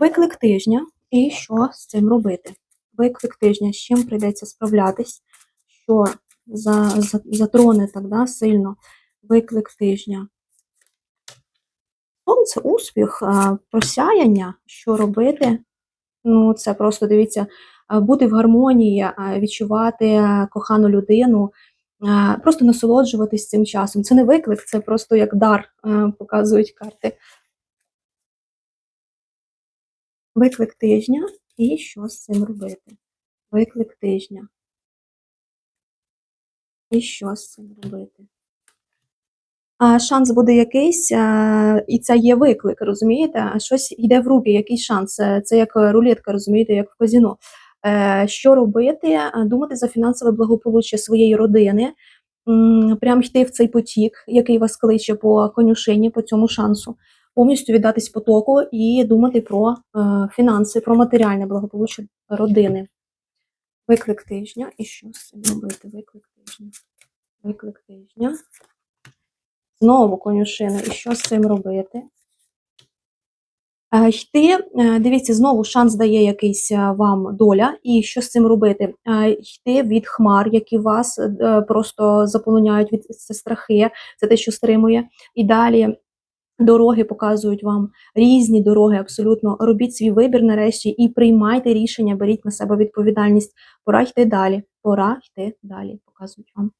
Виклик тижня і що з цим робити? Виклик тижня, з чим прийдеться справлятись, що за, за, затроне так, да, сильно виклик тижня. Сонце, успіх, просяяння, що робити. Ну, це просто дивіться, бути в гармонії, відчувати кохану людину, просто насолоджуватись цим часом. Це не виклик, це просто як дар, показують карти. Виклик тижня і що з цим робити? Виклик тижня. І що з цим робити? А шанс буде якийсь, а, і це є виклик, розумієте? А Щось йде в руки, якийсь шанс. Це, це як рулетка, розумієте, як в казіно. Е, що робити? Думати за фінансове благополуччя своєї родини, прям йти в цей потік, який вас кличе по конюшині, по цьому шансу, повністю віддатись потоку і думати про е, фінанси, про матеріальне благополуччя родини. Виклик тижня. І що з цим робити? Виклик тижня. Виклик тижня. Знову конюшина. І що з цим робити? Е, Йти, е, дивіться, знову шанс дає якийсь вам доля, і що з цим робити? Йти від хмар, які вас просто заполоняють від страхи, це те, що стримує. І далі дороги показують вам різні дороги, абсолютно. Робіть свій вибір нарешті і приймайте рішення, беріть на себе відповідальність. Пора йти далі. Пора йти далі, показують вам.